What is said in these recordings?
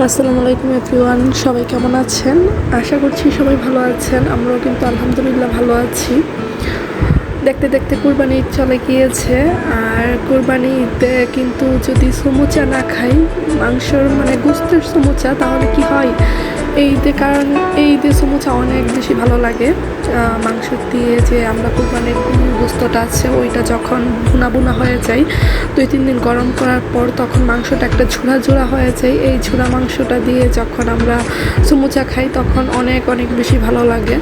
আসসালামু আলাইকুম এভরিওয়ান, সবাই কেমন আছেন? আশা করছি সবাই ভালো আছেন, আমরাও কিন্তু আলহামদুলিল্লাহ ভালো আছি। দেখতে দেখতে কোরবানি ঈদ চলে গিয়েছে, আর কোরবানি ঈদে কিন্তু যদি সমুচা না খাই, মাংসর মানে গুস্তের সমুচা, তাহলে কি হয়? এই ঈদে কারণ এই ঈদে সমুচা অনেক বেশি ভালো লাগে। মাংস দিয়ে যে আমরা কুরবানির গুস্তটা আছে, ওইটা যখন ভুনা ভুনা হয়ে যায়, দুই তিন দিন গরম করার পর তখন মাংসটা একটা ঝুড়া ঝুড়া হয়ে যায়। এই ঝুড়া মাংসটা দিয়ে যখন আমরা সমুচা খাই তখন অনেক অনেক বেশি ভালো লাগে।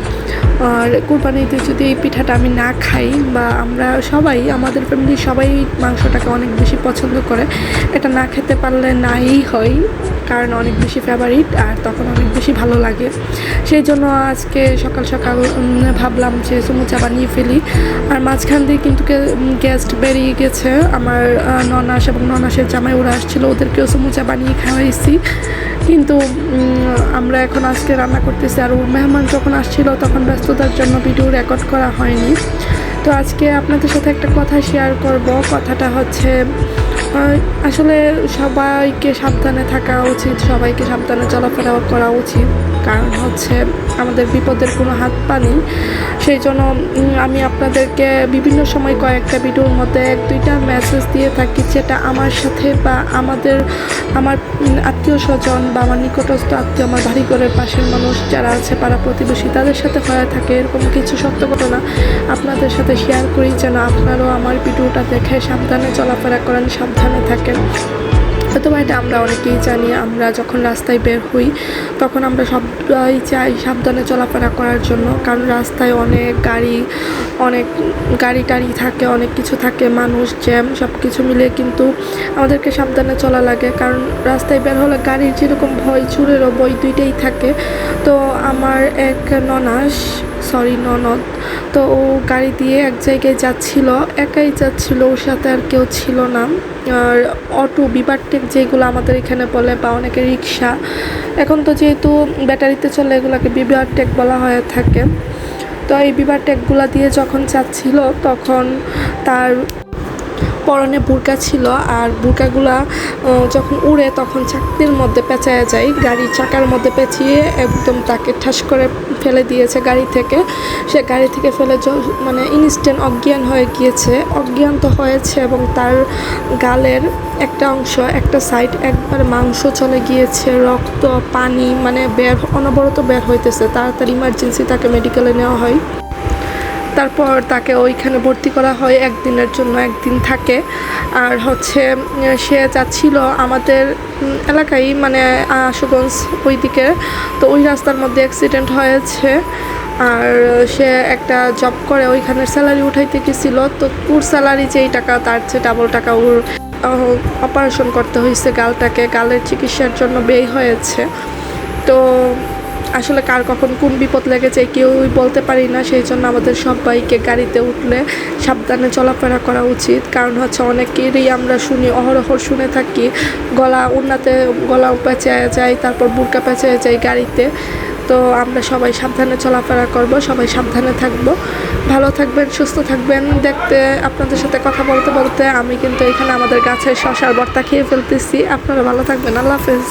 আর কুরবানিতে যদি এই পিঠাটা আমি না খাই বা আমরা সবাই, আমাদের ফ্যামিলি সবাই মাংসটাকে অনেক বেশি পছন্দ করে, এটা না খেতে পারলে নাই হয়। কারণ অনেক বেশি ফেভারিট আর তখন অনেক বেশি ভালো লাগে। সেই জন্য আজকে সকাল সকাল ভাবলাম যে সমুচা বানিয়ে ফেলি। আর মাঝখান দিয়ে কিন্তু গেস্ট বেরিয়ে গেছে। আমার ননাস এবং ননাসের জামাই ওরা আসছিল, ওদেরকেও সমুচা বানিয়ে খাওয়াইছি। কিন্তু আমরা এখন আজকে রান্না করতেছি আর মেহমান যখন আসছিল তখন ব্যস্ততার জন্য ভিডিও রেকর্ড করা হয়নি। তো আজকে আপনাদের সাথে একটা কথা শেয়ার করব। কথাটা হচ্ছে আসলে সবাইকে সাবধানে থাকা উচিত সবাইকে সাবধানে চলাফেরা করা উচিত। কারণ হচ্ছে আমাদের বিপদের কোনো হাত পা নেই। সেই জন্য আমি আপনাদেরকে বিভিন্ন সময় কয়েকটা ভিডিওর মধ্যে এক, দুইটা মেসেজ দিয়ে থাকি যেটা আমার সাথে বা আমাদের, আমার আত্মীয় স্বজন বা আমার নিকটস্থ আত্মীয়, আমার বাড়ি ঘরের পাশের মানুষ যারা আছে, পাড়া প্রতিবেশী, তাদের সাথে হয়ে থাকে এরকম কিছু সত্য ঘটনা। আপনাদের সাথে শেয়ার করি যেন আপনারাও আমার ভিডিওটা দেখে সাবধানে চলাফেরা করেন, সাবধানে থাকেন। অথবা এটা আমরা অনেকেই জানি, আমরা যখন রাস্তায় বের হই, তখন আমরা সবাই চাই সাবধানে চলাফেরা করার জন্য, কারণ রাস্তায় অনেক গাড়ি অনেক গাড়ি টাড়ি থাকে, অনেক কিছু থাকে, মানুষ, জ্যাম সব কিছু মিলে কিন্তু আমাদেরকে সাবধানে চলা লাগে। কারণ রাস্তায় বের হলে গাড়ির যেরকম ভয়, চুরেরও বই দুইটাই থাকে। তো আমার এক ননাস সরি ননদ তো ও গাড়ি দিয়ে এক জায়গায় যাচ্ছিল, একাই যাচ্ছিল, ওর সাথে আর কেউ ছিল না। আর অটো বিবারটেক যেগুলো আমাদের এখানে বলে বা অনেকে রিক্সা। এখন তো যেহেতু ব্যাটারিতে চলে, এগুলোকে বিবারটেক বলা হয়ে থাকে। তো এই বিবারটেকগুলো দিয়ে যখন যাচ্ছিল, তখন তার পরনে বুরকা ছিল আর বুরকাগুলা যখন উড়ে তখন চাকতির মধ্যে পেঁচায় যায়। গাড়ির চাকার মধ্যে পেঁচিয়ে একদম তাকে ঠাস করে ফেলে দিয়েছে গাড়ি থেকে। সে গাড়ি থেকে ফেলে মানে ইনস্ট্যান্ট অজ্ঞান হয়ে গিয়েছে। অজ্ঞান তো হয়েছে এবং তার গালের একটা অংশ, একটা সাইড একবার মাংস চলে গিয়েছে। রক্ত, পানি মানে বের, অনবরত বের হইতেছে। তাড়াতাড়ি ইমার্জেন্সি তাকে মেডিকেলে নেওয়া হয়। তারপর তাকে ওইখানে ভর্তি করা হয় একদিনের জন্য, একদিন থাকে। আর হচ্ছে, সে যাচ্ছিল আমাদের এলাকায় মানে আশুগঞ্জ ওই দিকে তো ওই রাস্তার মধ্যে অ্যাক্সিডেন্ট হয়েছে। আর সে একটা জব করে ওইখানের স্যালারি উঠাইতে গেছিল। তো ওর স্যালারি যেই টাকা, তার চেয়ে ডাবল টাকা ওর অপারেশন করতে হয়েছে গালটাকে। গালের চিকিৎসার জন্য ব্যয় হয়েছে। তো আসলে কার কখন কোন বিপদ লেগেছে কেউই বলতে পারি না, সেই জন্য আমাদের সবাইকে গাড়িতে উঠলে সাবধানে চলাফেরা করা উচিত। কারণ হচ্ছে অনেকেরই আমরা শুনি, অহরহ শুনে থাকি, গলা উন্নাতে, গলা পেঁচায় যায় তারপর বুরকা পেঁচায় যায় গাড়িতে। তো আমরা সবাই সাবধানে চলাফেরা করব, সবাই সাবধানে থাকব। ভালো থাকবেন, সুস্থ থাকবেন। দেখতে, আপনাদের সাথে কথা বলতে বলতে আমি কিন্তু এখানে আমাদের গাছের শশার বর্তা খেয়ে ফেলতেছি। আপনারা ভালো থাকবেন। আল্লাহ হাফেজ।